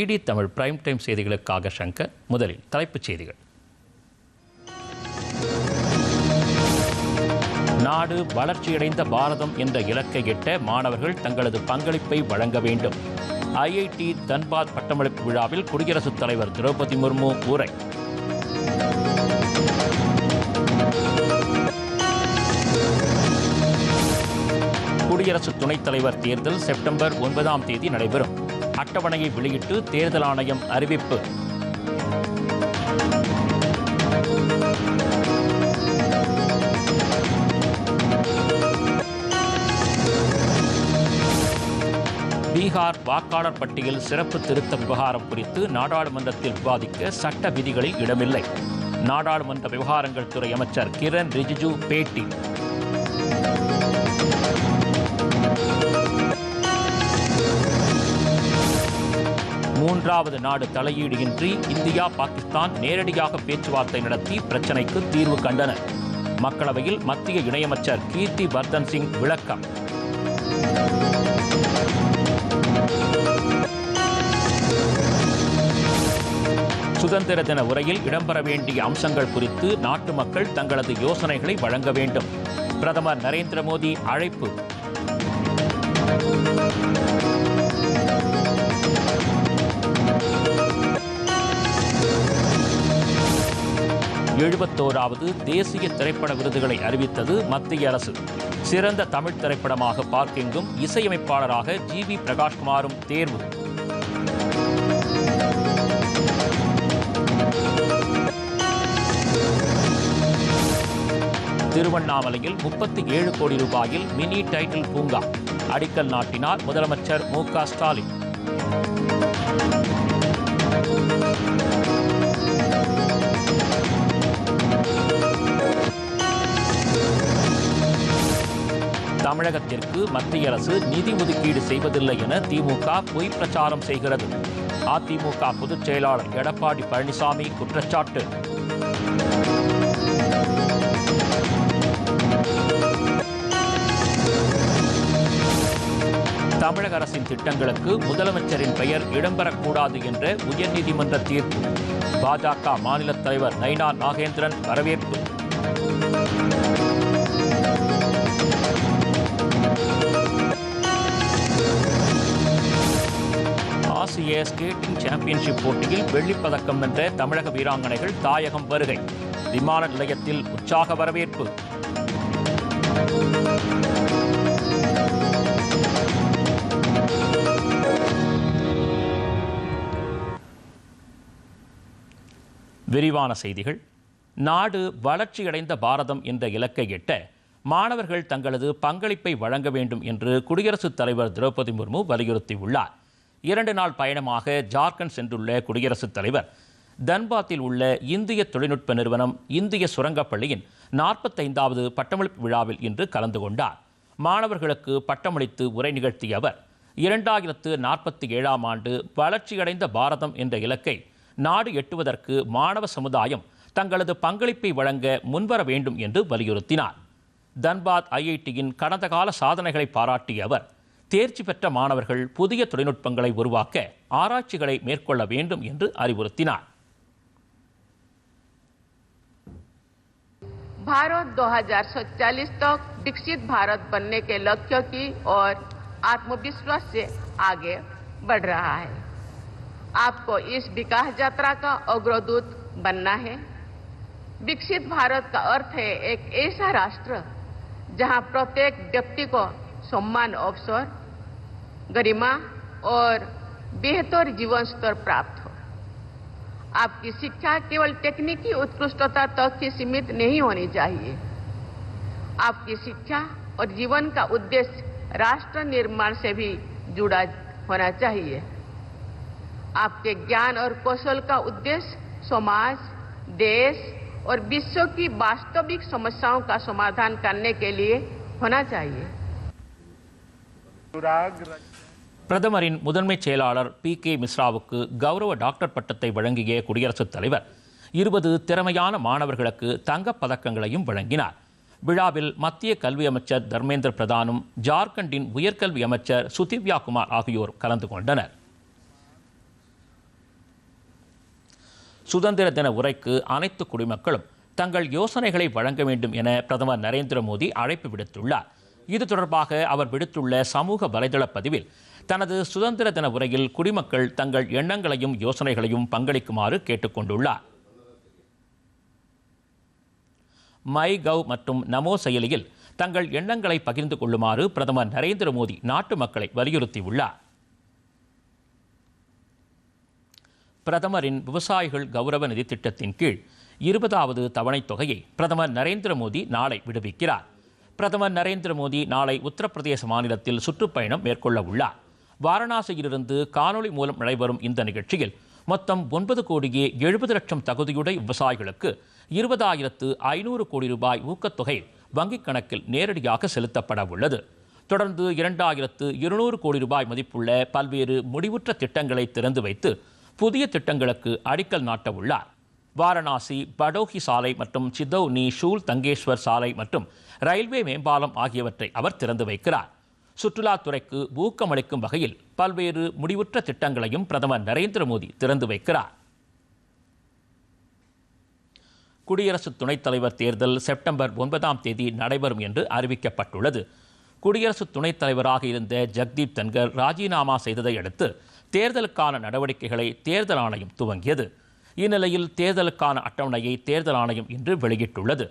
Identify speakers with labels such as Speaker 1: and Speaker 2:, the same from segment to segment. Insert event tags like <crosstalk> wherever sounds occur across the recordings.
Speaker 1: DD Tamil prime time செய்திகளுக்காக சங்கர் முதலில் தலைப்புச் செய்திகள் நாடு வளர்ச்சியடைந்த பாரதம் என்ற இலக்கை எட்ட மாணவர்கள் தங்களது பங்களிப்பை வழங்க வேண்டும் ஐஐடி தன்பாத் பட்டமளிப்பு விழாவில் குடியரசுத் தலைவர் திரௌபதி முர்மு உரை குடியரசு துணைத் தலைவர் தேர்தல் செப்டம்பர் ஒன்பதாம் தேதி நடைபெறும் அட்டவணையை வெளியிட்டு தேர்தல் ஆணையம் அறிவிப்பு பீகார் வாக்காளர் பட்டியல் சிறப்பு திருத்த விவகாரம் குறித்து நாடாளுமன்றத்தில் விவாதிக்க சட்ட விதிகளில் இடமில்லை நாடாளுமன்ற விவகாரங்கள் துறை அமைச்சர் கிரண் ரிஜிஜு பேட்டி மூன்றாவது நாடு தலையீடு இன்றி இந்தியா பாகிஸ்தான் நேரடியாக பேச்சுவார்த்தை நடத்தி பிரச்சினைக்கு தீர்வு கண்டன மக்களவையில் மத்திய இணையமைச்சர் கீர்த்தி வர்தன் சிங் விளக்கம் சுதந்திர தின உரையில் இடம்பெற வேண்டிய அம்சங்கள் குறித்து நாட்டு மக்கள் தங்களது யோசனைகளை வழங்க வேண்டும் பிரதமர் நரேந்திர மோடி அழைப்பு எழுபத்தோராவது தேசிய திரைப்பட விருதுகளை அறிவித்தது மத்திய அரசு சிறந்த தமிழ் திரைப்படமாக பார்க்கிங்கும் இசையமைப்பாளராக ஜி வி பிரகாஷ்குமாரும் தேர்வு திருவண்ணாமலையில் முப்பத்தி ஏழு கோடி ரூபாயில் மினி டைட்டில் பூங்கா அடிக்கல் நாட்டினார் முதலமைச்சர் மு ஸ்டாலின் தமிழகத்திற்கு மத்திய அரசு நிதி ஒதுக்கீடு செய்வதில்லை என திமுக பொய் பிரச்சாரம் செய்கிறது அதிமுக பொதுச் செயலாளர் எடப்பாடி பழனிசாமி குற்றச்சாட்டு தமிழக அரசின் திட்டங்களுக்கு முதலமைச்சரின் பெயர் இடம்பெறக்கூடாது என்ற உயர்நீதிமன்ற தீர்ப்பு பாஜக மாநில தலைவர் நைனா நாகேந்திரன் வரவேற்பு ஆசிய ஸ்கேட்டிங் சாம்பியன்ஷிப் போட்டியில் வெள்ளிப்பதக்கம் வென்ற தமிழக வீராங்கனைகள் தாயகம் வருகை விமான நிலையத்தில் உற்சாக வரவேற்பு விரிவான செய்திகள் நாடு வளர்ச்சியடைந்த பாரதம் என்ற இலக்கை எட்ட மாணவர்கள் தங்களது பங்களிப்பை வழங்க வேண்டும் என்று குடியரசுத் தலைவர் திரௌபதி முர்மு வலியுறுத்தியுள்ளார் இரண்டு நாள் பயணமாக ஜார்க்கண்ட் சென்றுள்ள குடியரசுத் தலைவர் தன்பாத்தில் உள்ள இந்திய தொழில்நுட்ப நிறுவனம் இந்திய சுரங்கப்பள்ளியின் நாற்பத்தைந்தாவது பட்டமளிப்பு விழாவில் இன்று கலந்து கொண்டார் மாணவர்களுக்கு பட்டமளித்து உரை நிகழ்த்திய அவர் இரண்டாயிரத்து நாற்பத்தி ஏழாம் ஆண்டு வளர்ச்சியடைந்த பாரதம் என்ற இலக்கை நாடு எட்டுவதற்கு மாணவ சமுதாயம் தங்களது பங்களிப்பை வழங்க முன்வர வேண்டும் என்று வலியுறுத்தினார் தன்பாத் ஐஐடியின் கடந்த கால சாதனைகளை பாராட்டிய அவர் தேர்ச்சி பெற்ற மாணவர்கள் புதிய தொழில்நுட்பங்களை உருவாக்க ஆராய்ச்சிகளை மேற்கொள்ள வேண்டும் என்று அறிவுறுத்தினார்
Speaker 2: भारत 2047 तक विकसित भारत बनने के लक्ष्य की और आत्मविश्वास से आगे बढ़ रहा है आपको इस विकास यात्रा का अग्रदूत बनना है विकसित भारत का अर्थ है एक ऐसा राष्ट्र जहां प्रत्येक व्यक्ति को सम्मान अवसर गरिमा और बेहतर जीवन स्तर प्राप्त हो आपकी शिक्षा केवल तकनीकी उत्कृष्टता तक ही सीमित नहीं होनी चाहिए आपकी शिक्षा और जीवन का उद्देश्य राष्ट्र निर्माण से भी जुड़ा होना चाहिए आपके ज्ञान और कौशल का उद्देश्य समाज देश और विश्व की वास्तविक समस्याओं का समाधान करने के लिए होना चाहिए
Speaker 1: பிரதமரின் முதன்மை செயலாளர் பி கே மிஸ்ராவுக்கு கௌரவ டாக்டர் பட்டத்தை வழங்கிய குடியரசுத் தலைவர் இருபது திறமையான மாணவர்களுக்கு தங்கப் பதக்கங்களையும் வழங்கினார் விழாவில் மத்திய கல்வி அமைச்சர் தர்மேந்திர பிரதானும் ஜார்க்கண்டின் உயர்கல்வி அமைச்சர் சுதிவ்யா குமார் ஆகியோர் கலந்து கொண்டனர் சுதந்திர தின உரைக்கு அனைத்து குடிமக்களும் தங்கள் யோசனைகளை வழங்க வேண்டும் என பிரதமர் நரேந்திர மோடி அழைப்பு விடுத்துள்ளார் இது தொடர்பாக அவர் விடுத்துள்ள சமூக வலைதள பதிவில் தனது சுதந்திர தின உரையில் குடிமக்கள் தங்கள் எண்ணங்களையும் யோசனைகளையும் பங்களிக்குமாறு கேட்டுக்கொண்டுள்ளார் மை கவ் மற்றும் நமோ செயலியில் தங்கள் எண்ணங்களை பகிர்ந்து கொள்ளுமாறு பிரதமர் நரேந்திர மோடி நாட்டு மக்களை வலியுறுத்தியுள்ளார் பிரதமரின் விவசாயிகள் கௌரவ நிதி திட்டத்தின் கீழ் இருபதாவது தவணைத் தொகையை பிரதமர் நரேந்திர மோடி நாளை விடுவிக்கிறார் பிரதமர் நரேந்திர மோடி நாளை உத்தரப்பிரதேச மாநிலத்தில் சுற்றுப்பயணம் மேற்கொள்ள உள்ளார் வாரணாசியிலிருந்து காணொலி மூலம் நடைபெறும் இந்த நிகழ்ச்சியில் மொத்தம் ஒன்பது கோடியே எழுபது லட்சம் தகுதியுடைய விவசாயிகளுக்கு இருபதாயிரத்து ஐநூறு கோடி ரூபாய் ஊக்கத்தொகை வங்கிக் கணக்கில் நேரடியாக செலுத்தப்பட உள்ளது தொடர்ந்து இரண்டாயிரத்து இருநூறு கோடி ரூபாய் மதிப்புள்ள பல்வேறு முடிவுற்ற திட்டங்களை திறந்து வைத்து புதிய திட்டங்களுக்கு அடிக்கல் நாட்ட உள்ளார் வாரணாசி படோகி சாலை மற்றும் சிதௌனி ஷூல் தங்கேஸ்வர் சாலை மற்றும் ரயில்வே மேம்பாலம் ஆகியவற்றை அவர் திறந்து வைக்கிறார் சுற்றுலாத்துறைக்கு ஊக்கமளிக்கும் வகையில் பல்வேறு முடிவுற்ற திட்டங்களையும் பிரதமர் நரேந்திர மோடி திறந்து வைக்கிறார் குடியரசு துணைத் தலைவர் தேர்தல் செப்டம்பர் ஒன்பதாம் தேதி நடைபெறும் என்று அறிவிக்கப்பட்டுள்ளது குடியரசு துணைத் தலைவராக இருந்த ஜக்தீப் தன்கர் ராஜினாமா செய்ததை அடுத்து தேர்தலுக்கான நடவடிக்கைகளை தேர்தல் ஆணையம் துவங்கியது இந்நிலையில் தேர்தலுக்கான அட்டவணையை தேர்தல் ஆணையம் இன்று வெளியிட்டுள்ளது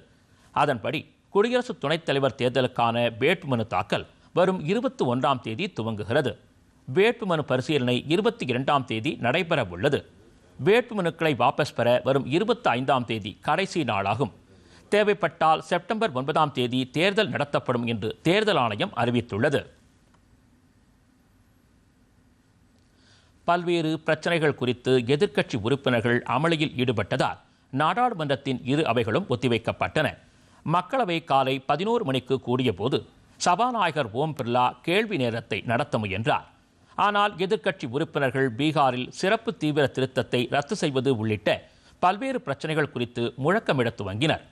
Speaker 1: அதன்படி குடியரசு துணைத் தலைவர் தேர்தலுக்கான வேட்புமனு தாக்கல் வரும் இருபத்தி ஒன்றாம் தேதி துவங்குகிறது வேட்புமனு பரிசீலனை இருபத்தி இரண்டாம் தேதி நடைபெற உள்ளது வேட்புமனுக்களை வாபஸ் பெற வரும் இருபத்தி ஐந்தாம் தேதி கடைசி நாளாகும் தேவைப்பட்டால் செப்டம்பர் ஒன்பதாம் தேதி தேர்தல் நடத்தப்படும் என்று தேர்தல் ஆணையம் அறிவித்துள்ளது பல்வேறு பிரச்சனைகள் குறித்து எதிர்க்கட்சி உறுப்பினர்கள் அமளியில் ஈடுபட்டதால் நாடாளுமன்றத்தின் இரு அவைகளும் ஒத்திவைக்கப்பட்டன மக்களவை காலை பதினோரு மணிக்கு கூடியபோது சபாநாயகர் ஓம் பிர்லா கேள்வி நேரத்தை நடத்த முயன்றார் ஆனால் எதிர்க்கட்சி உறுப்பினர்கள் பீகாரில் சிறப்பு தீவிர திருத்தத்தை ரத்து செய்வது உள்ளிட்ட பல்வேறு பிரச்சனைகள் குறித்து முழக்கமிட துவங்கினர்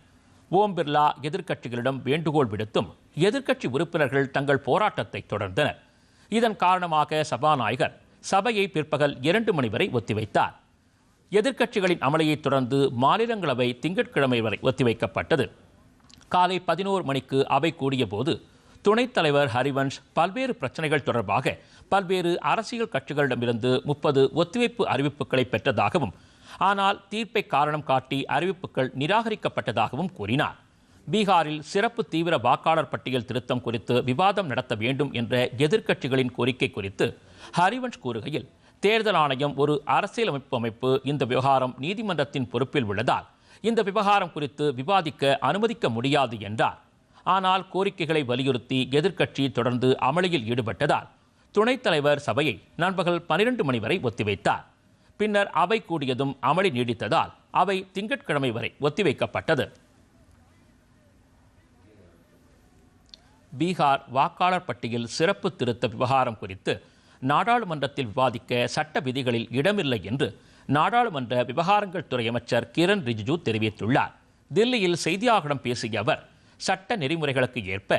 Speaker 1: ஓம் பிர்லா எதிர்க்கட்சிகளிடம் வேண்டுகோள் விடுத்தும் எதிர்க்கட்சி உறுப்பினர்கள் தங்கள் போராட்டத்தை தொடர்ந்தனர் இதன் காரணமாக சபாநாயகர் சபையை பிற்பகல் இரண்டு மணி வரை ஒத்திவைத்தார் எதிர்க்கட்சிகளின் அமளியைத் தொடர்ந்து மாநிலங்களவை திங்கட்கிழமை வரை ஒத்திவைக்கப்பட்டது காலை பதினோரு மணிக்கு அவை கூடிய போது துணைத் தலைவர் ஹரிவன்ஷ் பல்வேறு பிரச்சனைகள் தொடர்பாக பல்வேறு அரசியல் கட்சிகளிடமிருந்து முப்பது ஒத்திவைப்பு அறிவிப்புகளை பெற்றதாகவும் ஆனால் தீர்ப்பை காரணம் காட்டி அறிவிப்புகள் நிராகரிக்கப்பட்டதாகவும் கூறினார் பீகாரில் சிறப்பு தீவிர வாக்காளர் பட்டியல் திருத்தம் குறித்து விவாதம் நடத்த வேண்டும் என்ற எதிர்க்கட்சிகளின் கோரிக்கை குறித்து ஹரிவன்ஷ் கூறுகையில் தேர்தல் ஆணையம் ஒரு அரசியலமைப்பு அமைப்பு இந்த விவகாரம் நீதிமன்றத்தின் பொறுப்பில் உள்ளதால் இந்த விவகாரம் குறித்து விவாதிக்க அனுமதிக்க முடியாது என்றார் ஆனால் கோரிக்கைகளை வலியுறுத்தி எதிர்க்கட்சி தொடர்ந்து அமளியில் ஈடுபட்டதால் துணைத் தலைவர் சபையை நண்பகல் பனிரெண்டு மணி வரை ஒத்திவைத்தார் பின்னர் அவை கூடியதும் அமளி நீடித்ததால் அவை திங்கட்கிழமை வரை ஒத்திவைக்கப்பட்டது பீகார் வாக்காளர் பட்டியல் சிறப்பு திருத்த விவகாரம் குறித்து நாடாளுமன்றத்தில் விவாதிக்க சட்ட விதிகளில் இடமில்லை என்று நாடாளுமன்ற விவகாரங்கள் துறை அமைச்சர் கிரண் ரிஜிஜு தெரிவித்துள்ளார் தில்லியில் செய்தியாளர்களிடம் பேசிய அவர் சட்ட நெறிமுறைகளுக்கு ஏற்ப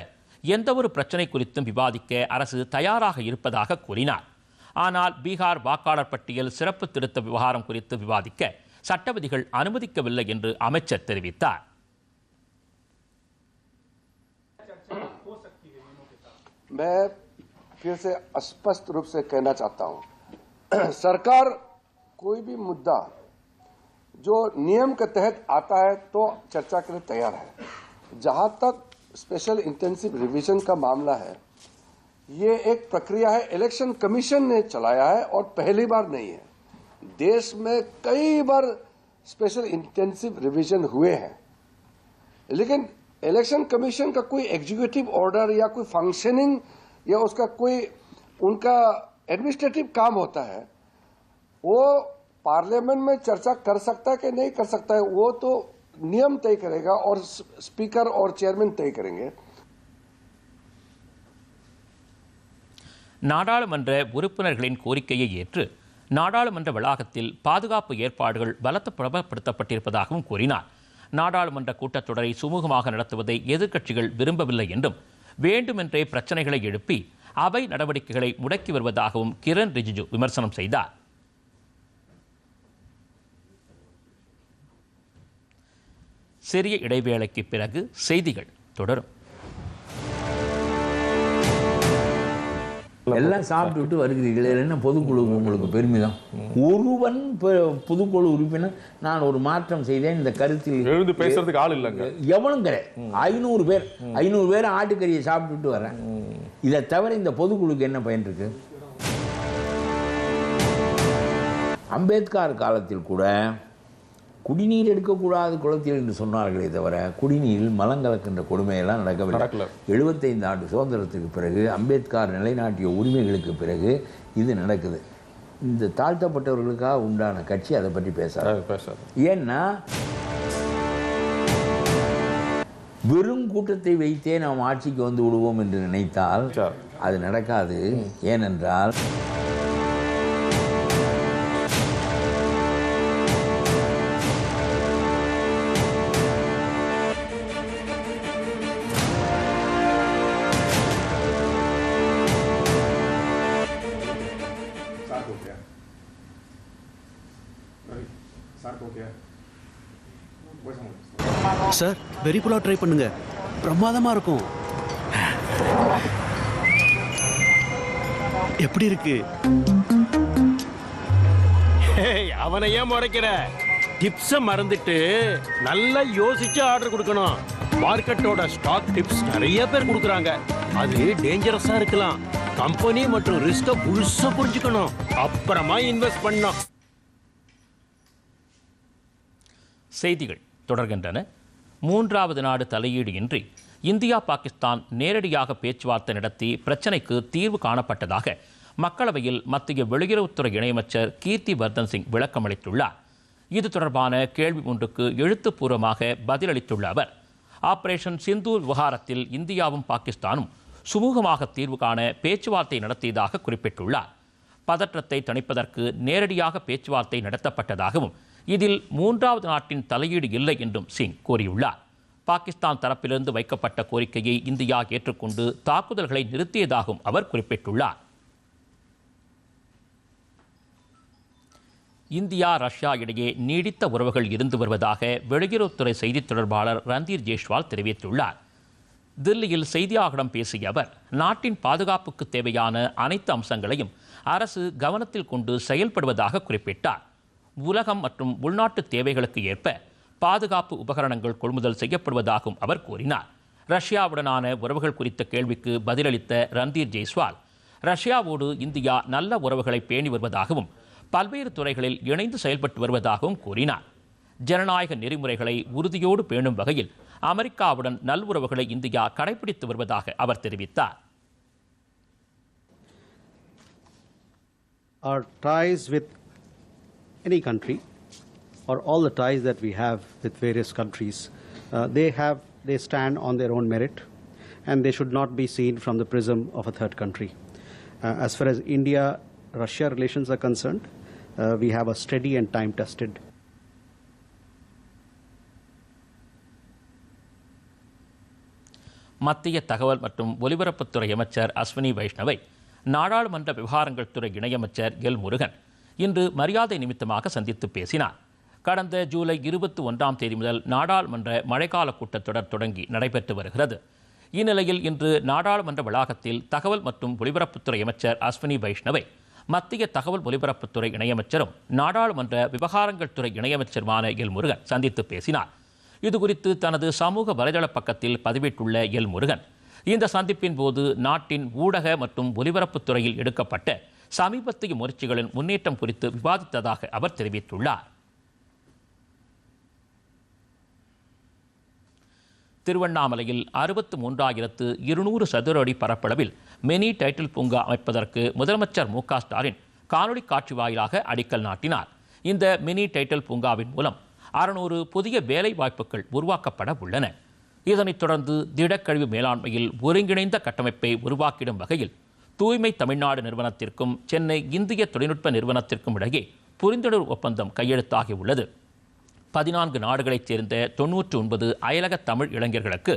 Speaker 1: எந்தவொரு பிரச்சனை குறித்தும் விவாதிக்க அரசு தயாராக இருப்பதாக கூறினார் ஆனால் பீகார் வாக்காளர் பட்டியல் சிறப்பு திருத்த விவகாரம் குறித்து விவாதிக்க சட்ட விதிகள் அனுமதிக்கவில்லை என்று அமைச்சர் தெரிவித்தார்
Speaker 3: मैं फिर से स्पष्ट रूप से कहना चाहता हूं <clears throat> सरकार कोई भी मुद्दा जो नियम के तहत आता है तो चर्चा के लिए तैयार है जहां तक स्पेशल इंटेंसिव रिवीजन का मामला है ये एक प्रक्रिया है इलेक्शन कमीशन ने चलाया है और पहली बार नहीं है देश में कई बार स्पेशल इंटेंसिव रिवीजन हुए हैं लेकिन इलेक्शन कमीशन का कोई एग्जीक्यूटिव ऑर्डर या कोई फंक्शनिंग या उसका कोई उनका एडमिनिस्ट्रेटिव काम होता है वो पार्लियामेंट में चर्चा कर सकता है कि नहीं कर सकता है वो तो नियम तय करेगा और स्पीकर और चेयरमैन तय करेंगे
Speaker 1: நாடாளுமன்ற உறுப்பினர்களின் கோரிக்கையை ஏற்று நாடாளுமன்ற வளாகத்தில் பாதுகாப்பு ஏற்பாடுகள் பலத்த பிரபலப்படுத்தப்பட்டிருப்பதாகவும் கூறினார் நாடாளுமன்ற கூட்டத்தொடரை சுமூகமாக நடத்துவதை எதிர்க்கட்சிகள் விரும்பவில்லை என்றும் வேண்டுமென்றே பிரச்சனைகளை எழுப்பி அவை நடவடிக்கைகளை முடக்கி வருவதாகவும் கிரண் ரிஜிஜு விமர்சனம் செய்தார் சிறிய இடைவேளைக்கு பிறகு செய்திகள் தொடரும்
Speaker 4: எல்லாம் சாப்பிட்டு விட்டு வருகிறீர்களே என்ன பொதுக்குழு உங்களுக்கு பெருமைதான் ஒருவன் பொதுக்குழு உறுப்பினர் நான் ஒரு மாற்றம் செய்தேன் இந்த கருத்தில்
Speaker 5: எழுந்து பேசுறதுக்கு ஆள் இல்லைங்க
Speaker 4: எவனும் கிடையாது ஐநூறு பேர் ஐநூறு பேர் ஆட்டுக்கறியை சாப்பிட்டுட்டு வரேன் இதை தவிர இந்த பொதுக்குழுக்கு என்ன பயன் இருக்கு அம்பேத்கர் காலத்தில் கூட குடிநீர் எடுக்கக்கூடாது குளத்தில் என்று சொன்னார்களே தவிர குடிநீரில் மலங்கலக்கின்ற கொடுமையெல்லாம் நடக்கவில்லை எழுபத்தைந்து ஆண்டு சுதந்திரத்துக்கு பிறகு அம்பேத்கர் நிலைநாட்டிய உரிமைகளுக்கு பிறகு இது நடக்குது இந்த தாழ்த்தப்பட்டவர்களுக்காக உண்டான கட்சி அதை பற்றி பேசாது ஏன்னா வெறும் கூட்டத்தை வைத்தே நாம் ஆட்சிக்கு வந்து விடுவோம் என்று நினைத்தால் அது நடக்காது ஏனென்றால்
Speaker 6: வெரி புலா ட்ரை பண்ணுங்க பிரமாதமா இருக்கும் எப்படி இருக்கு
Speaker 7: அவனை ஏன் முறைக்கிற டிப்ஸை மறந்துட்டு நல்லா யோசிச்சு ஆர்டர் கொடுக்கணும் மார்க்கெட்டோட ஸ்டாக் டிப்ஸ் நிறைய பேர் கொடுக்குறாங்க அது டேஞ்சரஸா இருக்கலாம் கம்பெனி மற்றும் ரிஸ்க புதுசா புரிஞ்சுக்கணும் அப்புறமா இன்வெஸ்ட் பண்ணும்
Speaker 1: செய்திகள் தொடர்கின்றன மூன்றாவது நாடு தலையீடு இன்றி இந்தியா பாகிஸ்தான் நேரடியாக பேச்சுவார்த்தை நடத்தி பிரச்சினைக்கு தீர்வு காணப்பட்டதாக மக்களவையில் மத்திய வெளியுறவுத்துறை இணையமைச்சர் கீர்த்தி வர்தன் சிங் விளக்கமளித்துள்ளார் இது தொடர்பான கேள்வி ஒன்றுக்கு எழுத்துப்பூர்வமாக பதிலளித்துள்ள அவர் ஆபரேஷன் சிந்தூர் விவகாரத்தில் இந்தியாவும் பாகிஸ்தானும் சுமூகமாக தீர்வு காண பேச்சுவார்த்தை நடத்தியதாக குறிப்பிட்டுள்ளார் பதற்றத்தை தணிப்பதற்கு நேரடியாக பேச்சுவார்த்தை நடத்தப்பட்டதாகவும் இதில் மூன்றாவது நாட்டின் தலையீடு இல்லை என்றும் சிங் கூறியுள்ளார் பாகிஸ்தான் தரப்பிலிருந்து வைக்கப்பட்ட கோரிக்கையை இந்தியா ஏற்றுக்கொண்டு தாக்குதல்களை நிறுத்தியதாகவும் அவர் குறிப்பிட்டுள்ளார் இந்தியா ரஷ்யா இடையே நீடித்த உறவுகள் இருந்து வருவதாக வெளியுறவுத்துறை செய்தித் தொடர்பாளர் ரந்தீர் ஜேஷ்வால் தெரிவித்துள்ளார் தில்லியில் செய்தியாளர்களிடம் பேசிய அவர் நாட்டின் பாதுகாப்புக்கு தேவையான அனைத்து அம்சங்களையும் அரசு கவனத்தில் கொண்டு செயல்படுவதாக குறிப்பிட்டார் உலகம் மற்றும் உள்நாட்டு தேவைகளுக்கு ஏற்ப பாதுகாப்பு உபகரணங்கள் கொள்முதல் செய்யப்படுவதாகவும் அவர் கூறினார் ரஷ்யாவுடனான உறவுகள் குறித்த கேள்விக்கு பதிலளித்த ரந்தீர் ஜெய்ஸ்வால் ரஷ்யாவோடு இந்தியா நல்ல உறவுகளை பேணி வருவதாகவும் பல்வேறு துறைகளில் இணைந்து செயல்பட்டு வருவதாகவும் கூறினார் ஜனநாயக நெறிமுறைகளை உறுதியோடு பேணும் வகையில் அமெரிக்காவுடன் நல்லுறவுகளை இந்தியா கடைபிடித்து வருவதாக அவர் தெரிவித்தார்
Speaker 8: Our ties with any country or all the ties that we have with various countries, uh, they have they stand on their own merit, and they should not be seen from the prism of a third country. Uh, as far as India-Russia relations are concerned, uh, we have a steady and time-tested.
Speaker 1: மத்திய தகவல் மற்றும் ஒலிபரப்புத்துறை அமைச்சர் அஸ்வினி வைஷ்ணவை நாடாளுமன்ற விவகாரங்கள் துறை இணையமைச்சர் L Murugan இன்று மரியாதை நிமித்தமாக சந்தித்து பேசினார் கடந்த ஜூலை இருபத்தி ஒன்றாம் தேதி முதல் நாடாளுமன்ற மழைக்கால கூட்டத்தொடர் தொடங்கி நடைபெற்று வருகிறது இந்நிலையில் இன்று நாடாளுமன்ற வளாகத்தில் தகவல் மற்றும் ஒலிபரப்புத்துறை அமைச்சர் அஸ்வினி வைஷ்ணவை மத்திய தகவல் ஒலிபரப்புத்துறை இணையமைச்சரும் நாடாளுமன்ற விவகாரங்கள் துறை இணையமைச்சருமான எல் முருகன் சந்தித்து பேசினார் இதுகுறித்து தனது சமூக வலைதள பக்கத்தில் பதிவிட்டுள்ள எல் முருகன் இந்த சந்திப்பின் போது நாட்டின் ஊடக மற்றும் ஒலிபரப்புத்துறையில் எடுக்கப்பட்ட சமீபத்திய முயற்சிகளின் முன்னேற்றம் குறித்து விவாதித்ததாக அவர் தெரிவித்துள்ளார் திருவண்ணாமலையில் அறுபத்து மூன்றாயிரத்து இருநூறு சதுர அடி பரப்பளவில் மினி டைட்டில் பூங்கா அமைப்பதற்கு முதலமைச்சர் மு ஸ்டாலின் காணொலி காட்சி வாயிலாக அடிக்கல் நாட்டினார் இந்த மினி டைட்டில் பூங்காவின் மூலம் அறுநூறு புதிய வேலை வாய்ப்புகள் உருவாக்கப்பட உள்ளன இதனைத் தொடர்ந்து திடக்கழிவு மேலாண்மையில் ஒருங்கிணைந்த கட்டமைப்பை உருவாக்கிடும் வகையில் தூய்மை தமிழ்நாடு நிறுவனத்திற்கும் சென்னை இந்திய தொழில்நுட்ப நிறுவனத்திற்கும் இடையே புரிந்துணர்வு ஒப்பந்தம் கையெழுத்தாகி உள்ளது பதினான்கு நாடுகளைச் சேர்ந்த தொன்னூற்று ஒன்பது அயலக தமிழ் இளைஞர்களுக்கு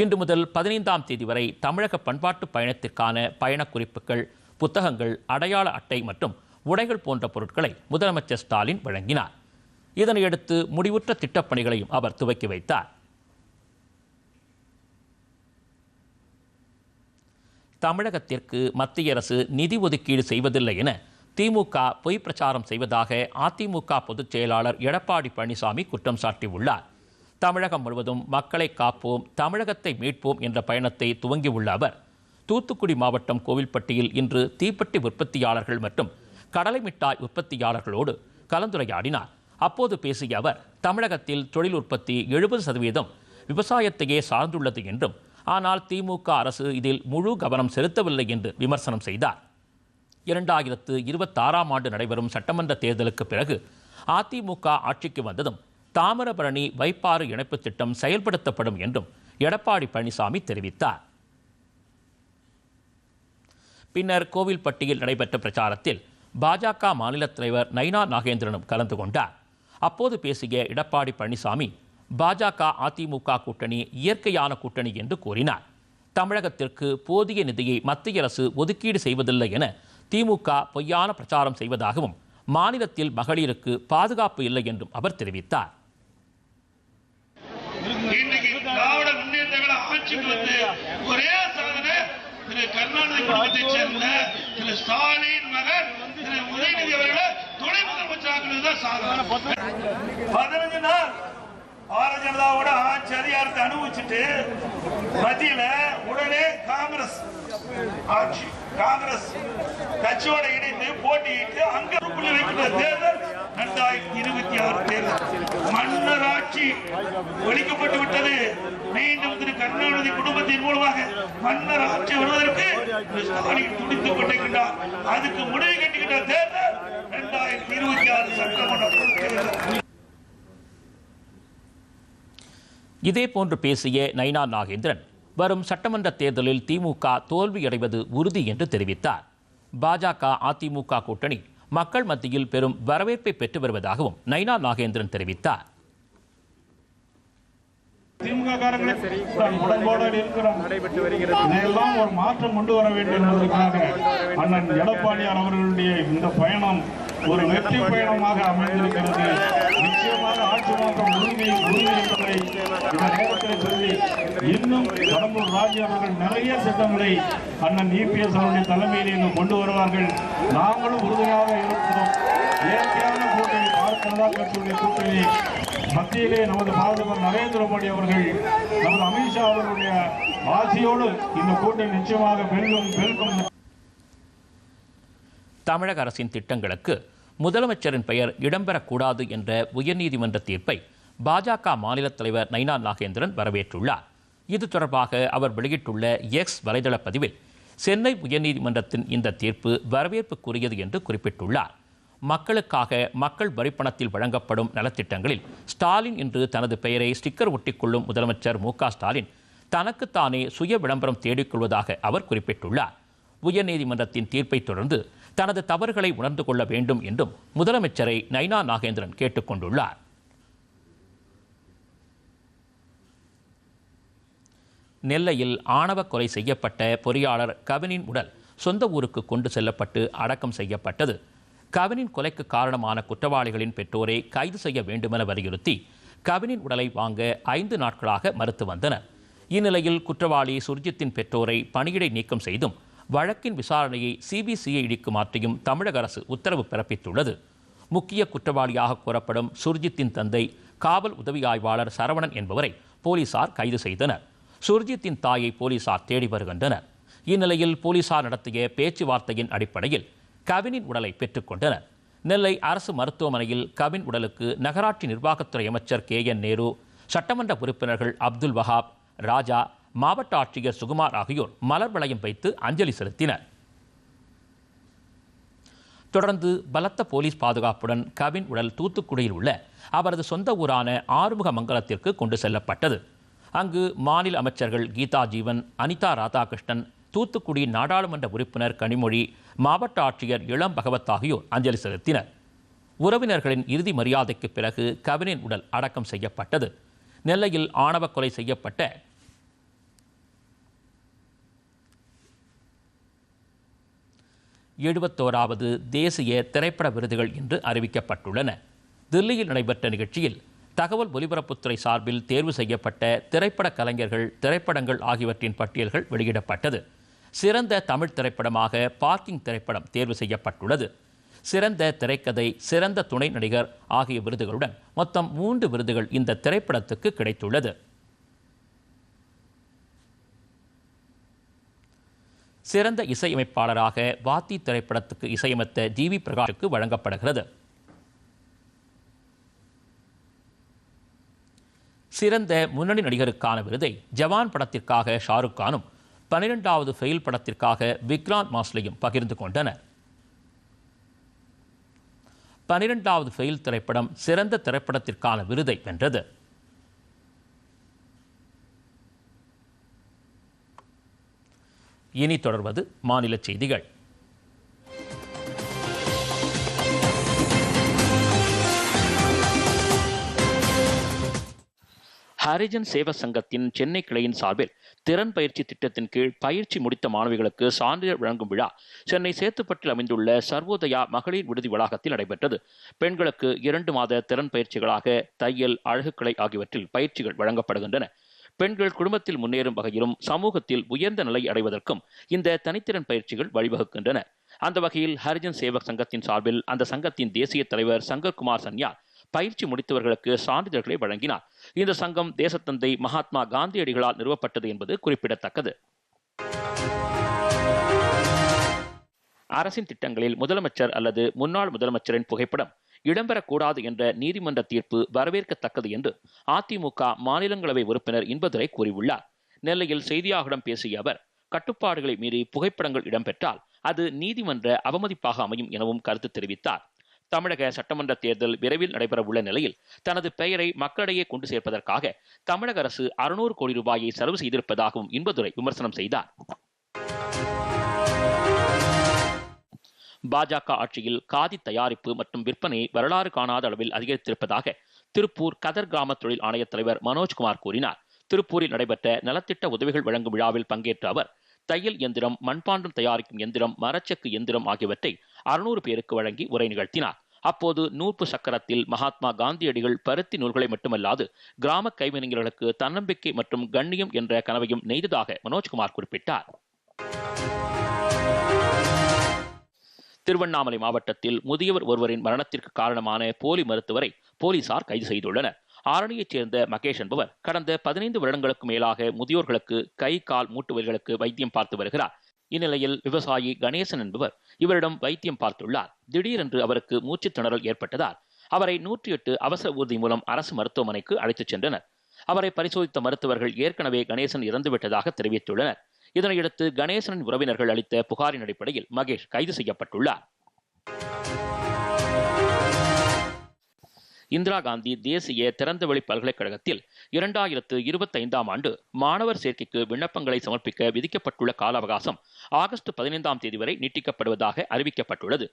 Speaker 1: இன்று முதல் பதினைந்தாம் தேதி வரை தமிழக பண்பாட்டு பயணத்திற்கான பயணக் குறிப்புகள் புத்தகங்கள் அடையாள அட்டை மற்றும் உடைகள் போன்ற பொருட்களை முதலமைச்சர் ஸ்டாலின் வழங்கினார் இதனையடுத்து முடிவுற்ற திட்டப்பணிகளையும் அவர் துவக்கி வைத்தார் தமிழகத்திற்கு மத்திய அரசு நிதி ஒதுக்கீடு செய்வதில்லை என திமுக பொய் பிரச்சாரம் செய்வதாக அதிமுக பொதுச் செயலாளர் எடப்பாடி பழனிசாமி குற்றம் சாட்டியுள்ளார் தமிழகம் முழுவதும் மக்களை காப்போம் தமிழகத்தை மீட்போம் என்ற பயணத்தை துவங்கியுள்ள அவர் தூத்துக்குடி மாவட்டம் கோவில்பட்டியில் இன்று தீப்பெட்டி உற்பத்தியாளர்கள் மற்றும் கடலை மிட்டாய் உற்பத்தியாளர்களோடு கலந்துரையாடினார் அப்போது பேசிய அவர் தமிழகத்தில் தொழில் உற்பத்தி எழுபது சதவீதம் விவசாயத்தையே சார்ந்துள்ளது என்றும் ஆனால் திமுக அரசு இதில் முழு கவனம் செலுத்தவில்லை என்று விமர்சனம் செய்தார் இரண்டாயிரத்து இருபத்தாறாம் ஆண்டு நடைபெறும் சட்டமன்ற தேர்தலுக்கு பிறகு அதிமுக ஆட்சிக்கு வந்ததும் தாமிரபரணி வைப்பாறு இணைப்புத் திட்டம் செயல்படுத்தப்படும் என்றும் எடப்பாடி பழனிசாமி தெரிவித்தார் பின்னர் கோவில்பட்டியில் நடைபெற்ற பிரச்சாரத்தில் பாஜக மாநில தலைவர் நைனா நாகேந்திரனும் கலந்து கொண்டார் அப்போது பேசிய எடப்பாடி பழனிசாமி பாஜக அதிமுக கூட்டணி இயற்கையான கூட்டணி என்று கூறினார் தமிழகத்திற்கு போதிய நிதியை மத்திய அரசு ஒதுக்கீடு செய்வதில்லை என திமுக பொய்யான பிரச்சாரம் செய்வதாகவும் மாநிலத்தில் மகளிருக்கு பாதுகாப்பு இல்லை என்றும் அவர் தெரிவித்தார் பதினஞ்சு நாள் பாரதிய ஜனதாவோட ஆட்சி அதிகாரத்தை அனுபவிச்சுட்டு மத்தியில உடனே காங்கிரஸ் ஆட்சி காங்கிரஸ் கட்சியோட இணைந்து போட்டியிட்டு அங்க வைக்கிற தேர்தல் இரண்டாயிரத்தி இருபத்தி ஆறு தேர்தல் ஆட்சி ஒழிக்கப்பட்டு விட்டது மீண்டும் திரு கருணாநிதி குடும்பத்தின் மூலமாக மன்னர் ஆட்சி வருவதற்கு ஸ்டாலின் துடித்துக் கொண்டிருக்கின்றார் அதுக்கு முடிவு கட்டுகின்ற தேர்தல் இரண்டாயிரத்தி இருபத்தி ஆறு சட்டமன்ற இதேபோன்று பேசிய நைனா நாகேந்திரன் வரும் சட்டமன்ற தேர்தலில் திமுக தோல்வியடைவது உறுதி என்று தெரிவித்தார் பாஜக அதிமுக கூட்டணி மக்கள் மத்தியில் பெரும் வரவேற்பை பெற்று வருவதாகவும் நைனா நாகேந்திரன் தெரிவித்தார்
Speaker 9: நடைபெற்று வருகிறது ஒரு மாற்றம் கொண்டு வர வேண்டும் என்பதற்காக அண்ணன் எடப்பாடியார் அவர்களுடைய இந்த பயணம் ஒரு வெற்றி பயணமாக அமைந்திருக்கிறது நிச்சயமாக ஆட்சி மாற்றம் உரிமை உரிமை என்பதை இந்த நேரத்தில் சொல்லி இன்னும் கடம்பூர் ராஜி அவர்கள் நிறைய சட்டங்களை அண்ணன் இபிஎஸ் அவருடைய தலைமையில் இன்னும் கொண்டு வருவார்கள் நாங்களும் உறுதுணையாக இருக்கிறோம் இயற்கையான கூட்டணி பாரத் ஜனதா கட்சியுடைய கூட்டணி மத்தியிலே நமது பாரதவர் நரேந்திர மோடி அவர்கள் நமது அமித்ஷா அவர்களுடைய ஆசையோடு இந்த கூட்டணி நிச்சயமாக வெல்லும் வெல்கும்
Speaker 1: தமிழக அரசின் திட்டங்களுக்கு முதலமைச்சரின் பெயர் இடம்பெறக்கூடாது என்ற உயர்நீதிமன்ற தீர்ப்பை பாஜக மாநில தலைவர் நைனா நாகேந்திரன் வரவேற்றுள்ளார் இது தொடர்பாக அவர் வெளியிட்டுள்ள எக்ஸ் வலைதள பதிவில் சென்னை உயர்நீதிமன்றத்தின் இந்த தீர்ப்பு வரவேற்புக்குரியது என்று குறிப்பிட்டுள்ளார் மக்களுக்காக மக்கள் வரிப்பணத்தில் வழங்கப்படும் நலத்திட்டங்களில் ஸ்டாலின் இன்று தனது பெயரை ஸ்டிக்கர் ஒட்டிக்கொள்ளும் முதலமைச்சர் மு ஸ்டாலின் தனக்குத்தானே சுய விளம்பரம் தேடிக்கொள்வதாக அவர் குறிப்பிட்டுள்ளார் உயர்நீதிமன்றத்தின் தீர்ப்பை தொடர்ந்து தனது தவறுகளை உணர்ந்து கொள்ள வேண்டும் என்றும் முதலமைச்சரை நைனா நாகேந்திரன் கேட்டுக்கொண்டுள்ளார் நெல்லையில் ஆணவ கொலை செய்யப்பட்ட பொறியாளர் கவினின் உடல் சொந்த ஊருக்கு கொண்டு செல்லப்பட்டு அடக்கம் செய்யப்பட்டது கவினின் கொலைக்கு காரணமான குற்றவாளிகளின் பெற்றோரை கைது செய்ய வேண்டுமென வலியுறுத்தி கவினின் உடலை வாங்க ஐந்து நாட்களாக மறுத்து வந்தனர் இந்நிலையில் குற்றவாளி சுர்ஜித்தின் பெற்றோரை பணியிடை நீக்கம் செய்தும் வழக்கின் விசாரணையை சிபிசிஐடிக்கு மாற்றியும் தமிழக அரசு உத்தரவு பிறப்பித்துள்ளது முக்கிய குற்றவாளியாக கூறப்படும் சுர்ஜித்தின் தந்தை காவல் உதவி ஆய்வாளர் சரவணன் என்பவரை போலீசார் கைது செய்தனர் சுர்ஜித்தின் தாயை போலீசார் தேடி வருகின்றனர் இந்நிலையில் போலீசார் நடத்திய பேச்சுவார்த்தையின் அடிப்படையில் கவினின் உடலை பெற்றுக்கொண்டனர் நெல்லை அரசு மருத்துவமனையில் கவின் உடலுக்கு நகராட்சி நிர்வாகத்துறை அமைச்சர் கே என் நேரு சட்டமன்ற உறுப்பினர்கள் அப்துல் வஹாப் ராஜா மாவட்ட ஆட்சியர் சுகுமார் ஆகியோர் மலர் வளையம் வைத்து அஞ்சலி செலுத்தினர் தொடர்ந்து பலத்த போலீஸ் பாதுகாப்புடன் கவின் உடல் தூத்துக்குடியில் உள்ள அவரது சொந்த ஊரான ஆறுமுகமங்கலத்திற்கு கொண்டு செல்லப்பட்டது அங்கு மாநில அமைச்சர்கள் கீதா ஜீவன் அனிதா ராதாகிருஷ்ணன் தூத்துக்குடி நாடாளுமன்ற உறுப்பினர் கனிமொழி மாவட்ட ஆட்சியர் இளம் பகவத் ஆகியோர் அஞ்சலி செலுத்தினர் உறவினர்களின் இறுதி மரியாதைக்கு பிறகு கவினின் உடல் அடக்கம் செய்யப்பட்டது நெல்லையில் ஆணவ கொலை செய்யப்பட்ட எழுபத்தோராவது தேசிய திரைப்பட விருதுகள் என்று அறிவிக்கப்பட்டுள்ளன தில்லியில் நடைபெற்ற நிகழ்ச்சியில் தகவல் ஒலிபரப்புத்துறை சார்பில் தேர்வு செய்யப்பட்ட திரைப்பட கலைஞர்கள் திரைப்படங்கள் ஆகியவற்றின் பட்டியல்கள் வெளியிடப்பட்டது சிறந்த தமிழ் திரைப்படமாக பார்க்கிங் திரைப்படம் தேர்வு செய்யப்பட்டுள்ளது சிறந்த திரைக்கதை சிறந்த துணை நடிகர் ஆகிய விருதுகளுடன் மொத்தம் மூன்று விருதுகள் இந்த திரைப்படத்துக்கு கிடைத்துள்ளது சிறந்த இசையமைப்பாளராக வாத்தி திரைப்படத்துக்கு இசையமைத்த ஜி வி பிரகாஷுக்கு வழங்கப்படுகிறது சிறந்த முன்னணி நடிகருக்கான விருதை ஜவான் படத்திற்காக ஷாருக் கானும் பன்னிரெண்டாவது ஃபெயில் படத்திற்காக விக்ராந்த் மாஸ்லியும் பகிர்ந்து கொண்டனர் பனிரெண்டாவது ஃபெயில் திரைப்படம் சிறந்த திரைப்படத்திற்கான விருதை வென்றது இனி தொடர்வது மாநில செய்திகள் ஹரிஜன் சேவ சங்கத்தின் சென்னை கிளையின் சார்பில் திறன் பயிற்சி திட்டத்தின் கீழ் பயிற்சி முடித்த மாணவிகளுக்கு சான்றிதழ் வழங்கும் விழா சென்னை சேத்துப்பட்டில் அமைந்துள்ள சர்வோதயா மகளிர் விடுதி வளாகத்தில் நடைபெற்றது பெண்களுக்கு இரண்டு மாத திறன் பயிற்சிகளாக தையல் அழகுக்கலை ஆகியவற்றில் பயிற்சிகள் வழங்கப்படுகின்றன பெண்கள் குடும்பத்தில் முன்னேறும் வகையிலும் சமூகத்தில் உயர்ந்த நிலை அடைவதற்கும் இந்த தனித்திறன் பயிற்சிகள் வழிவகுக்கின்றன அந்த வகையில் ஹரிஜன் சேவக் சங்கத்தின் சார்பில் அந்த சங்கத்தின் தேசிய தலைவர் சங்கர்குமார் சன்யா பயிற்சி முடித்தவர்களுக்கு சான்றிதழ்களை வழங்கினார் இந்த சங்கம் தேசத்தந்தை மகாத்மா காந்தியடிகளால் நிறுவப்பட்டது என்பது குறிப்பிடத்தக்கது அரசின் திட்டங்களில் முதலமைச்சர் அல்லது முன்னாள் முதலமைச்சரின் புகைப்படம் இடம்பெறக்கூடாது என்ற நீதிமன்ற தீர்ப்பு வரவேற்கத்தக்கது என்று அதிமுக மாநிலங்களவை உறுப்பினர் இன்பதுரை கூறியுள்ளார் நெல்லையில் செய்தியாளர்களிடம் பேசிய அவர் கட்டுப்பாடுகளை மீறி புகைப்படங்கள் இடம்பெற்றால் அது நீதிமன்ற அவமதிப்பாக அமையும் எனவும் கருத்து தெரிவித்தார் தமிழக சட்டமன்ற தேர்தல் விரைவில் நடைபெறவுள்ள நிலையில் தனது பெயரை மக்களிடையே கொண்டு சேர்ப்பதற்காக தமிழக அரசு அறுநூறு கோடி ரூபாயை செலவு செய்திருப்பதாகவும் இன்பதுரை விமர்சனம் செய்தார் பாஜக ஆட்சியில் காதி தயாரிப்பு மற்றும் விற்பனை வரலாறு காணாத அளவில் அதிகரித்திருப்பதாக திருப்பூர் கதர் கிராம தொழில் ஆணைய தலைவர் மனோஜ்குமார் கூறினார் திருப்பூரில் நடைபெற்ற நலத்திட்ட உதவிகள் வழங்கும் விழாவில் பங்கேற்ற அவர் தையல் எந்திரம் மண்பாண்டம் தயாரிக்கும் எந்திரம் மரச்செக்கு எந்திரம் ஆகியவற்றை அறுநூறு பேருக்கு வழங்கி உரை நிகழ்த்தினார் அப்போது நூற்பு சக்கரத்தில் மகாத்மா காந்தியடிகள் பருத்தி நூல்களை மட்டுமல்லாது கிராம கைவினைஞர்களுக்கு தன்னம்பிக்கை மற்றும் கண்ணியம் என்ற கனவையும் நெய்ததாக மனோஜ்குமார் குறிப்பிட்டார் திருவண்ணாமலை மாவட்டத்தில் முதியவர் ஒருவரின் மரணத்திற்கு காரணமான போலி மருத்துவரை போலீசார் கைது செய்துள்ளனர் ஆரணியைச் சேர்ந்த மகேஷ் என்பவர் கடந்த பதினைந்து வருடங்களுக்கு மேலாக முதியோர்களுக்கு கை கால் மூட்டுவர்களுக்கு வைத்தியம் பார்த்து வருகிறார் இந்நிலையில் விவசாயி கணேசன் என்பவர் இவரிடம் வைத்தியம் பார்த்துள்ளார் திடீரென்று அவருக்கு மூச்சு திணறல் ஏற்பட்டதால் அவரை நூற்றி எட்டு அவசர ஊர்தி மூலம் அரசு மருத்துவமனைக்கு அழைத்துச் சென்றனர் அவரை பரிசோதித்த மருத்துவர்கள் ஏற்கனவே கணேசன் இறந்துவிட்டதாக தெரிவித்துள்ளனர் இதனையடுத்து கணேசனின் உறவினர்கள் அளித்த புகாரின் அடிப்படையில் மகேஷ் கைது செய்யப்பட்டுள்ளார் இந்திரா காந்தி தேசிய திறந்தவெளி பல்கலைக்கழகத்தில் இரண்டாயிரத்து இருபத்தைந்தாம் ஆண்டு மாணவர் சேர்க்கைக்கு விண்ணப்பங்களை சமர்ப்பிக்க விதிக்கப்பட்டுள்ள கால அவகாசம் ஆகஸ்ட் பதினைந்தாம் தேதி வரை நீட்டிக்கப்படுவதாக அறிவிக்கப்பட்டுள்ளது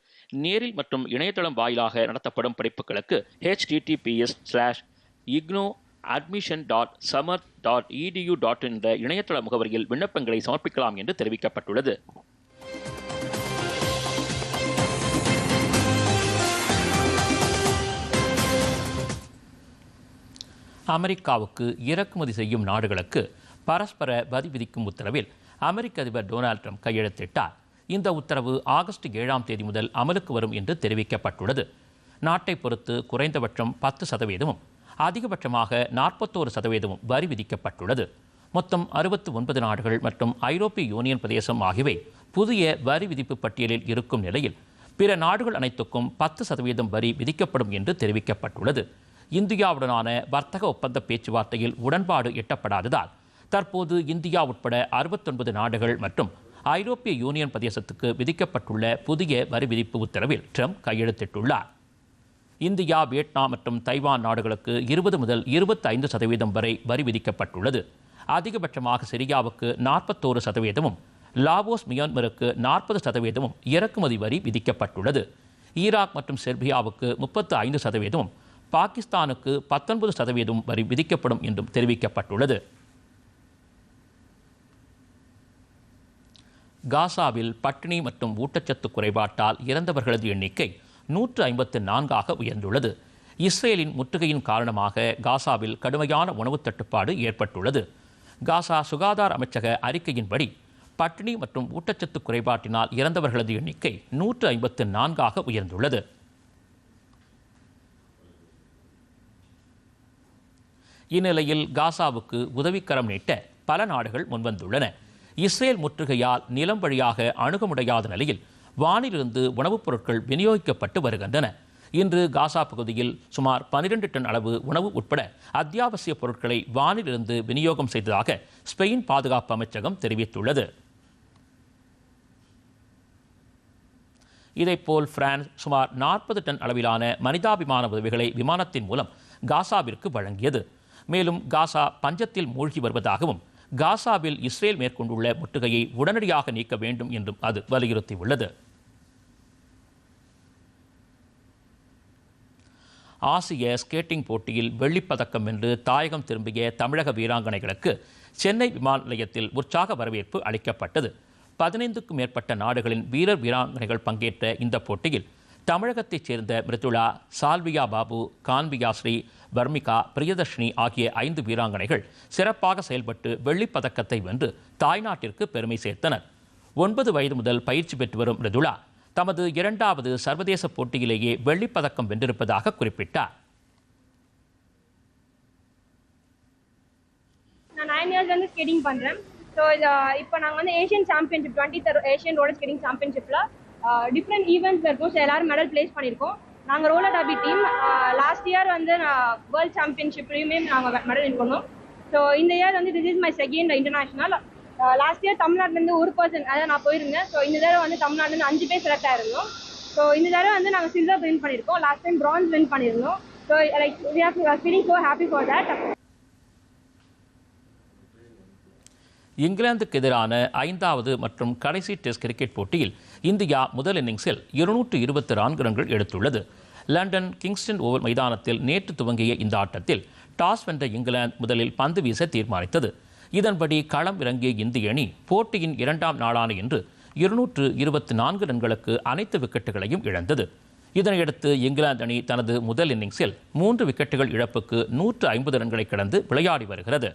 Speaker 1: நேரில் மற்றும் இணையதளம் வாயிலாக நடத்தப்படும் படிப்புகளுக்கு HTTPS slash IGNOU admission dot samarth dot EDU dot என்ற இணையதள முகவரியில் விண்ணப்பங்களை சமர்ப்பிக்கலாம் என்று தெரிவிக்கப்பட்டுள்ளது அமெரிக்காவுக்கு இறக்குமதி செய்யும் நாடுகளுக்கு பரஸ்பர வரி விதிக்கும் உத்தரவில் அமெரிக்க அதிபர் டொனால்ட் ட்ரம்ப் கையெழுத்திட்டார் இந்த உத்தரவு ஆகஸ்ட் ஏழாம் தேதி முதல் அமலுக்கு வரும் என்று தெரிவிக்கப்பட்டுள்ளது நாட்டை பொறுத்து குறைந்தபட்சம் பத்து சதவீதமும் அதிகபட்சமாக நாற்பத்தோரு சதவீதமும் வரி விதிக்கப்பட்டுள்ளது மொத்தம் அறுபத்து ஒன்பது நாடுகள் மற்றும் ஐரோப்பிய யூனியன் பிரதேசம் ஆகியவை புதிய வரி விதிப்பு பட்டியலில் இருக்கும் நிலையில் பிற நாடுகள் அனைத்துக்கும் பத்து சதவீதம் வரி விதிக்கப்படும் என்று தெரிவிக்கப்பட்டுள்ளது இந்தியாவுடனான வர்த்தக ஒப்பந்த பேச்சுவார்த்தையில் உடன்பாடு எட்டப்படாததால் தற்போது இந்தியா உட்பட அறுபத்தொன்பது நாடுகள் மற்றும் ஐரோப்பிய யூனியன் பிரதேசத்துக்கு விதிக்கப்பட்டுள்ள புதிய வரி விதிப்பு உத்தரவில் ட்ரம்ப் கையெழுத்திட்டுள்ளார் இந்தியா வியட்நாம் மற்றும் தைவான் நாடுகளுக்கு இருபது முதல் இருபத்தைந்து சதவீதம் வரை வரி விதிக்கப்பட்டுள்ளது அதிகபட்சமாக சிரியாவுக்கு நாற்பத்தோரு சதவீதமும் லாவோஸ் மியான்மருக்கு நாற்பது சதவீதமும் இறக்குமதி வரி விதிக்கப்பட்டுள்ளது ஈராக் மற்றும் செர்பியாவுக்கு முப்பத்து ஐந்து சதவீதமும் பாகிஸ்தானுக்கு பத்தொன்பது சதவீதம் வரி விதிக்கப்படும் என்றும் தெரிவிக்கப்பட்டுள்ளது காசாவில் பட்டினி மற்றும் ஊட்டச்சத்து குறைபாட்டால் இறந்தவர்களது எண்ணிக்கை நூற்று ஐம்பத்து நான்காக உயர்ந்துள்ளது இஸ்ரேலின் முற்றுகையின் காரணமாக காசாவில் கடுமையான உணவுத் தட்டுப்பாடு ஏற்பட்டுள்ளது காசா சுகாதார அமைச்சக அறிக்கையின்படி பட்டினி மற்றும் ஊட்டச்சத்து குறைபாட்டினால் இறந்தவர்களது எண்ணிக்கை நூற்று ஐம்பத்து நான்காக உயர்ந்துள்ளது இந்நிலையில் காசாவுக்கு உதவிக்கரம் நீட்ட பல நாடுகள் முன்வந்துள்ளன இஸ்ரேல் முற்றுகையால் நிலம் வழியாக அணுக முடியாத நிலையில் வானிலிருந்து உணவுப் பொருட்கள் விநியோகிக்கப்பட்டு வருகின்றன இன்று காசா பகுதியில் சுமார் பனிரெண்டு டன் அளவு உணவு உட்பட அத்தியாவசிய பொருட்களை வானிலிருந்து விநியோகம் செய்ததாக ஸ்பெயின் பாதுகாப்பு அமைச்சகம் தெரிவித்துள்ளது இதேபோல் பிரான்ஸ் சுமார் நாற்பது டன் அளவிலான மனிதாபிமான உதவிகளை விமானத்தின் மூலம் காசாவிற்கு வழங்கியது மேலும் காசா பஞ்சத்தில் மூழ்கி வருவதாகவும் காசாவில் இஸ்ரேல் மேற்கொண்டுள்ள முட்டுகையை உடனடியாக நீக்க வேண்டும் என்றும் அது வலியுறுத்தியுள்ளது ஆசிய ஸ்கேட்டிங் போட்டியில் வெள்ளிப்பதக்கம் வென்று தாயகம் திரும்பிய தமிழக வீராங்கனைகளுக்கு சென்னை விமான நிலையத்தில் உற்சாக வரவேற்பு அளிக்கப்பட்டது பதினைந்துக்கும் மேற்பட்ட நாடுகளின் வீரர் வீராங்கனைகள் பங்கேற்ற இந்த போட்டியில் தமிழகத்தைச் சேர்ந்த மிருதுளா சால்வியா பாபு கான்வியா ஸ்ரீ வர்மிகா பிரியதர்ஷினி ஆகிய ஐந்து வீராங்கனைகள் சிறப்பாக செயல்பட்டு வெள்ளிப்பதக்கத்தை வென்று தாய்நாட்டிற்கு பெருமை சேர்த்தனர் ஒன்பது வயது முதல் பயிற்சி பெற்று வரும் மிருதுளா தமது இரண்டாவது சர்வதேச போட்டியிலேயே வெள்ளிப்பதக்கம் வென்றிருப்பதாக குறிப்பிட்டார்
Speaker 10: நான் நைன் இயர்ஸ்லேருந்து ஸ்கேட்டிங் பண்ணுறேன் ஸோ இது இப்போ நாங்கள் வந்து Asian championship twenty third Asian roller skating சாம்பியன்ஷிப்பில் டிஃப்ரெண்ட் ஈவெண்ட்ஸ் இருக்கும் ஸோ எல்லாரும் மெடல் பிளேஸ் பண்ணியிருக்கோம் நாங்கள் roller derby team last year வந்து நான் வேர்ல்ட் சாம்பியன்ஷிப்லையுமே நாங்கள் மெடல் இன் பண்ணோம் ஸோ இந்த இயர் வந்து this is my second international last year தமிழ்நாட்டிலேருந்து ஒரு பர்சன் அதான் நான் போயிருந்தேன் ஸோ இந்த தடவை வந்து தமிழ்நாட்டிலேருந்து அஞ்சு பேர் செலக்ட் ஆயிருந்தோம் ஸோ இந்த தடவை வந்து நாங்கள் சில்வர் வின் பண்ணியிருக்கோம் லாஸ்ட் டைம் பிரான்ஸ் வின் பண்ணியிருந்தோம் so like we are feeling so happy for that இங்கிலாந்துக்கு எதிரான ஐந்தாவது மற்றும் கடைசி டெஸ்ட் கிரிக்கெட் போட்டியில் இந்தியா முதல் இன்னிங்ஸில் இருநூற்று இருபத்தி நான்கு ரன்கள் எடுத்துள்ளது லண்டன் கிங்ஸ்டன் ஓவர் மைதானத்தில் நேற்று துவங்கிய இந்த ஆட்டத்தில் டாஸ் வென்ற இங்கிலாந்து முதலில் பந்து வீச தீர்மானித்தது இதன்படி களம் இறங்கிய இந்திய அணி போட்டியின் இரண்டாம் நாளான இன்று இருநூற்று இருபத்தி நான்கு ரன்களுக்கு அனைத்து விக்கெட்டுகளையும் இழந்தது இதனையடுத்து இங்கிலாந்து அணி தனது முதல் இன்னிங்ஸில் மூன்று விக்கெட்டுகள் இழப்புக்கு நூற்று ஐம்பது ரன்களை கடந்து விளையாடி வருகிறது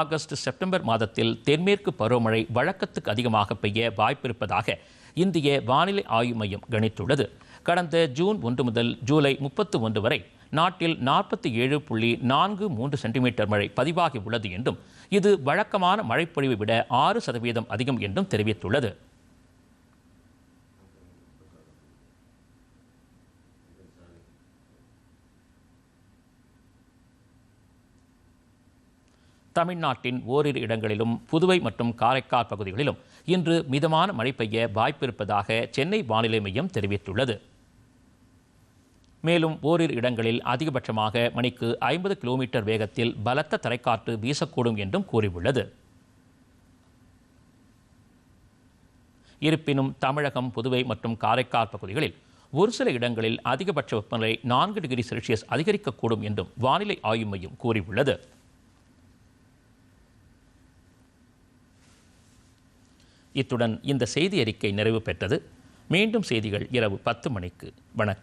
Speaker 10: ஆகஸ்ட் செப்டம்பர் மாதத்தில் தென்மேற்கு பருவமழை வழக்கத்துக்கு அதிகமாக பெய்ய வாய்ப்பிருப்பதாக இந்திய வானிலை ஆய்வு மையம் கணித்துள்ளது கடந்த ஜூன் ஒன்று முதல் ஜூலை முப்பத்து ஒன்று வரை நாட்டில் நாற்பத்தி ஏழு புள்ளி நான்கு மூன்று சென்டிமீட்டர் மழை பதிவாகி உள்ளது என்றும் இது வழக்கமான மழைப்பொழிவை விட ஆறு சதவீதம் அதிகம் என்றும் தெரிவித்துள்ளது தமிழ்நாட்டின் ஓரிரு இடங்களிலும் புதுவை மற்றும் காரைக்கால் பகுதிகளிலும் இன்று மிதமான மழை பெய்ய வாய்ப்பிருப்பதாக சென்னை வானிலை மையம் தெரிவித்துள்ளது மேலும் ஓரிரு இடங்களில் அதிகபட்சமாக மணிக்கு ஐம்பது கிலோமீட்டர் வேகத்தில் பலத்த தரைக்காற்று வீசக்கூடும் என்றும் கூறியுள்ளது இருப்பினும் தமிழகம் புதுவை மற்றும் காரைக்கால் பகுதிகளில் ஒரு சில இடங்களில் அதிகபட்ச வெப்பநிலை நான்கு டிகிரி செல்சியஸ் அதிகரிக்கக்கூடும் என்றும் வானிலை ஆய்வு மையம் கூறியுள்ளது இத்துடன் இந்த செய்தி அறிக்கை நிறைவு பெற்றது மீண்டும் செய்திகள் இரவு பத்து மணிக்கு வணக்கம்